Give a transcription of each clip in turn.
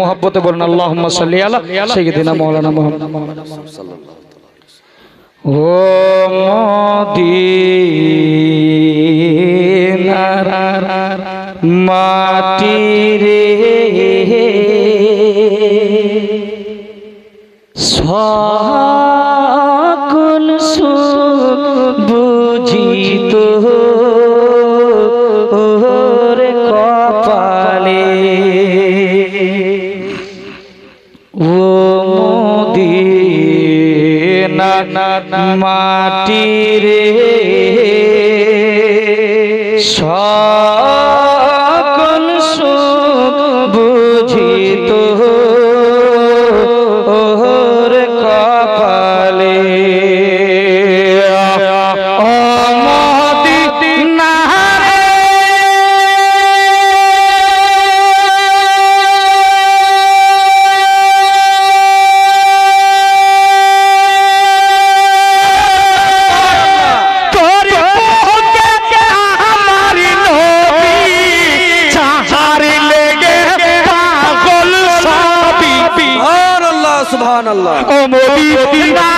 মোহাব্বতে বলুন আল্লাহ সাল্লি আলা সাইয়্যিদিনা মাওলানা মুহাম্মদ। ও মদিনার মাটি রে মাটি রে সকল আল্লাহ সুবহান আল্লাহ ও মদিনা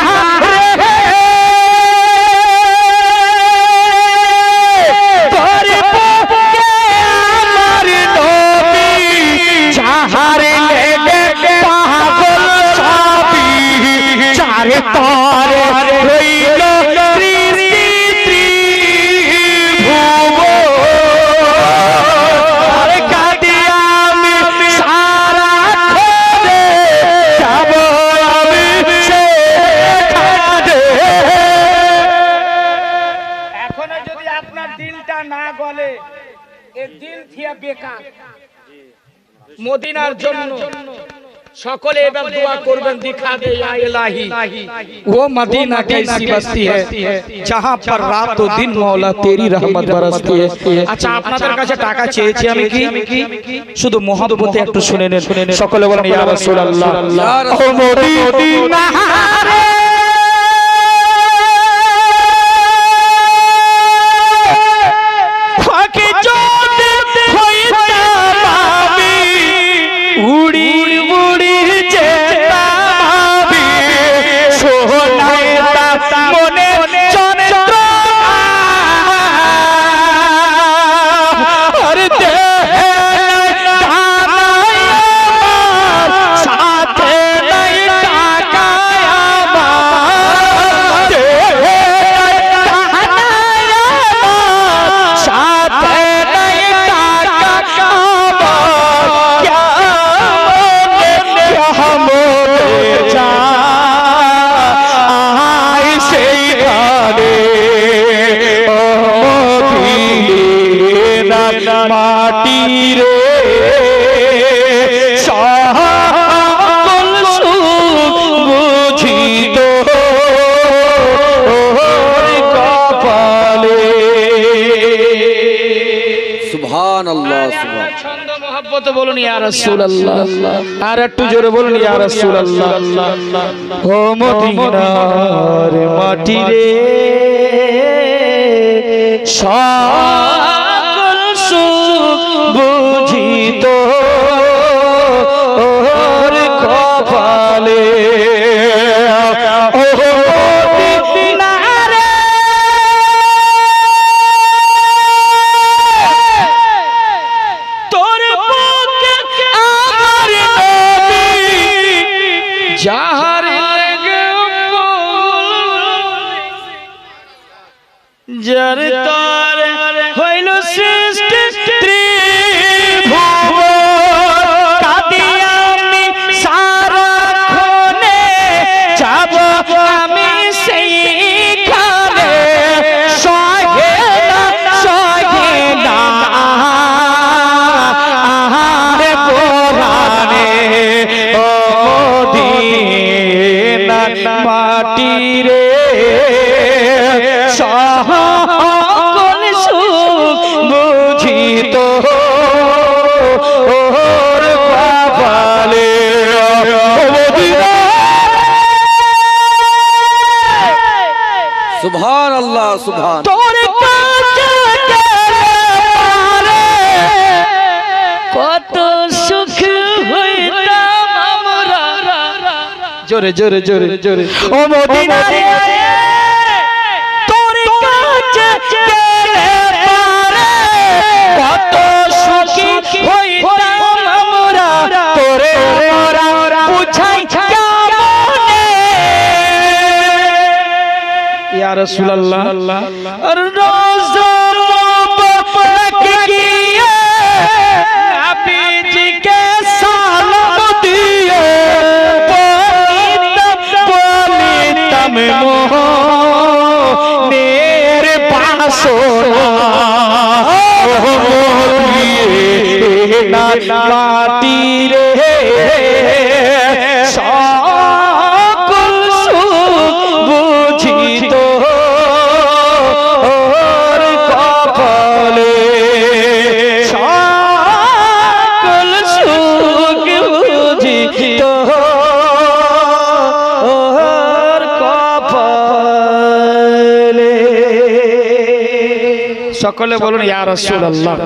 দিল থিয়া বেকার মদিনার জন্য সকলে এবার দোয়া করবেন দিখা দে ইয়া ইলাহি वो मदीना कैसी बस्ती है जहाँ पर रात और दिन मौला तेरी रहमत बरसती है আচ্ছা আপনাদের কাছে টাকা চেয়েছি আমি কি শুধু মহব্বতে একটু শুনে নেন শুনে নেন সকলে বলেন ইয়া রাসূলুল্লাহ ও মদিনা ছন্দ মহব্বত বলুন ইয়া রাসূলুল্লাহ। আর একটু জোরে বলুন ইয়া রাসূলুল্লাহ। ও মদিনার মাটি রে সকল সুখ বুঝিত। যার তার আল্লাহ কত সুখ হইতাম আমরা। জোরে জোরে জোরে জোরে। ও মদিনা রে তোর কাছে কত সুখী হই ইয়া রাসূলুল্লাহ আর রোজা মুবারক গিয়ে নবীজি কে সালাম দিয়ে বলিতাম বলিতাম মোহনের বাসনা ও মদিনা মাটি রে সকলে বলুন ইয়া রাসূলুল্লাহ।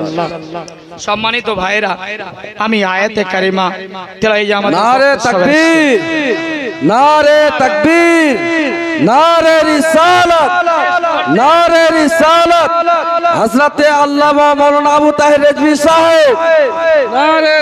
সম্মানিত ভাইরা আমি আয়াতে কারিমা তেলাই যে আমাদের নারে তকবীর নারে তকবীর নারে রিসালাত নারে রিসালাত। হযরতে আল্লামা মাওলানা আবু তাহের রিজভী সাহেব। নারে